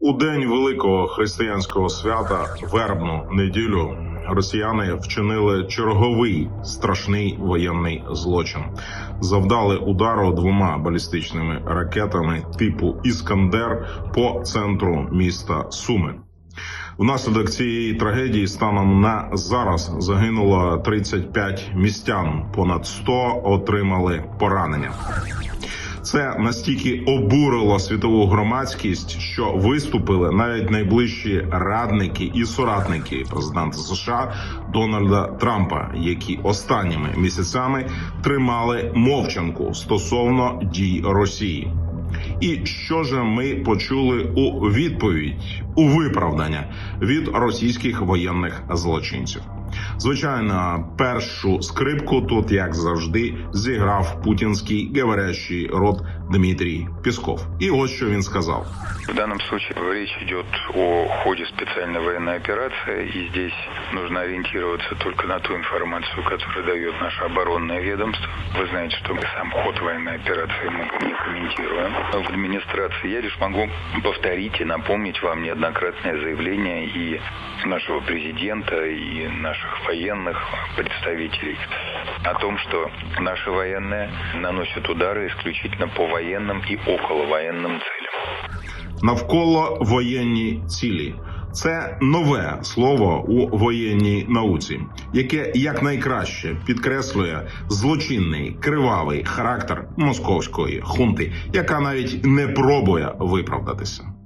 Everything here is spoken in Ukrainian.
У день великого християнського свята вербну неділю росіяни вчинили черговий страшний воєнний злочин. Завдали удару двома балістичними ракетами типу Іскандер по центру міста Суми. Внаслідок цієї трагедії станом на зараз загинуло 35 містян, понад 100 отримали поранення. Це настільки обурило світову громадськість, що виступили навіть найближчі радники і соратники президента США Дональда Трампа, які останніми місяцями тримали мовчанку стосовно дій Росії. І що ж ми почули у відповідь у виправдання від російських воєнних злочинців? Звичайно, першу скрипку тут, як завжди, зіграв путінський говорящий рот Дмитрій Пісков. І ось що він сказав: В данном случае речь идет о ходе специальной военной операции, и здесь нужно ориентироваться только на ту информацию, которую дает наше оборонное ведомство. Вы знаете, что мы сам ход военной операции мы не комментируем. В администрации я лишь могу повторить и напомнить вам неоднократное заявление и нашего президента, и наших военных представителей о том, что наши военные наносят удары исключительно по военным и околовоенным целям. навколо воєнні цілі. Це нове слово у воєнній науці, яке якнайкраще підкреслює злочинний кривавий характер московської хунти, яка навіть не пробує виправдатися.